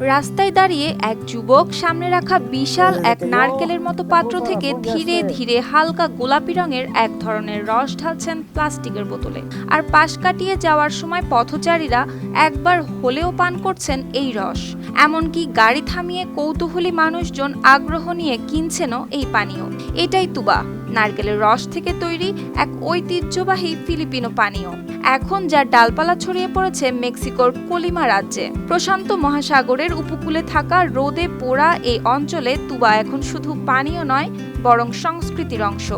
রাস্তায় দাঁড়িয়ে এক যুবক সামনে রাখা বিশাল এক নারকেলের মতো পাত্র থেকে ধীরে ধীরে হালকা গোলাপি রঙের এক ধরনের রস ঢালছেন প্লাস্টিকের বোতলে। আর পাশ কাটিয়ে যাওয়ার সময় পথচারীরা একবার হলেও পান করছেন এই রস। এমনকি গাড়ি থামিয়ে কৌতূহলী মানুষজন আগ্রহ নিয়ে কিনছেনও এই পানীয়। এটাই তুবা। নারকেলের রস থেকে তৈরি এক ঐতিহ্যবাহী ফিলিপিনো পানীয়। এখন যার ডালপালা ছড়িয়ে পড়েছে মেক্সিকোর কলিমা রাজ্যে। প্রশান্ত মহাসাগরের উপকূলে থাকা রোদে পোড়া এই অঞ্চলে তুবা এখন শুধু পানীয় নয়, বরং সংস্কৃতির অংশ।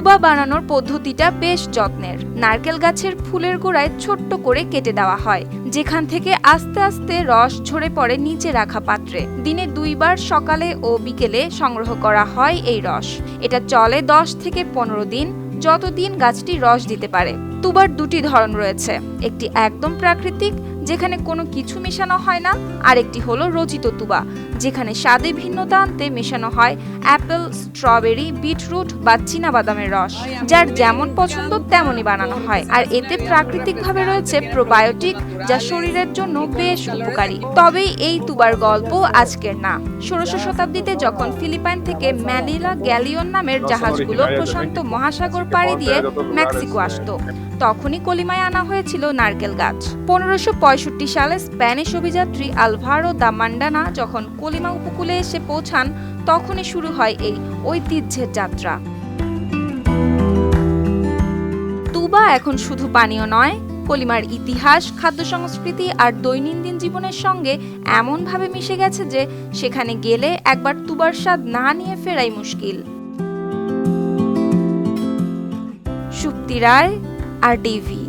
তুবা বানানোর পদ্ধতিটা বেশ যত্নের। নারকেল গাছের ফুলের গোড়ায় ছোট্ট করে কেটে দেওয়া হয়, যেখান থেকে আস্তে আস্তে রস ঝরে পড়ে নিচে রাখা পাত্রে। দিনে দুইবার সকালে ও বিকেলে সংগ্রহ করা হয় এই রস। এটা চলে দশ থেকে পনেরো দিন, যতদিন গাছটি রস দিতে পারে। তুবার দুটি ধরন রয়েছে, একটি একদম প্রাকৃতিক, যেখানে কোনো কিছু মেশানো হয় না আর একটি হলো রচিত তুবা। যেখানে স্বাদে ভিন্নতা আনতে মেশানো হয় অ্যাপেল স্ট্রবেরি বিটরুট বা বাদামের রস যার যেমন পছন্দ তেমনই বানানো হয়। আর এতে প্রাকৃতিকভাবে রয়েছে প্রোবায়োটিক যা শরীরের জন্য বেশ উপকারী। তবে এই তুবার গল্প আজকের না। ষোড়শ শতাব্দীতে যখন ফিলিপাইন থেকে ম্যালিলা গ্যালিয়ন নামের জাহাজগুলো প্রশান্ত মহাসাগর পাড়ি দিয়ে মেক্সিকো আসতো। তখনই কলিমায় আনা হয়েছিল নারকেল গাছ। পনেরোশো পঁয়ষট্টি সালে স্প্যানিশ অভিযাত্রী আলভারো দা মান্ডানা যখন কলিমা উপকূলে এসে পৌঁছান, তখনই শুরু হয় এই ঐতিহ্যের যাত্রা। তুবা এখন শুধু পানীয় নয়, কলিমার ইতিহাস, খাদ্য সংস্কৃতি আর দৈনন্দিন জীবনের সঙ্গে এমনভাবে মিশে গেছে যে সেখানে গেলে একবার তুবার স্বাদ না নিয়ে ফেরাই মুশকিল। সুপ্তি রায়, আর ডিভি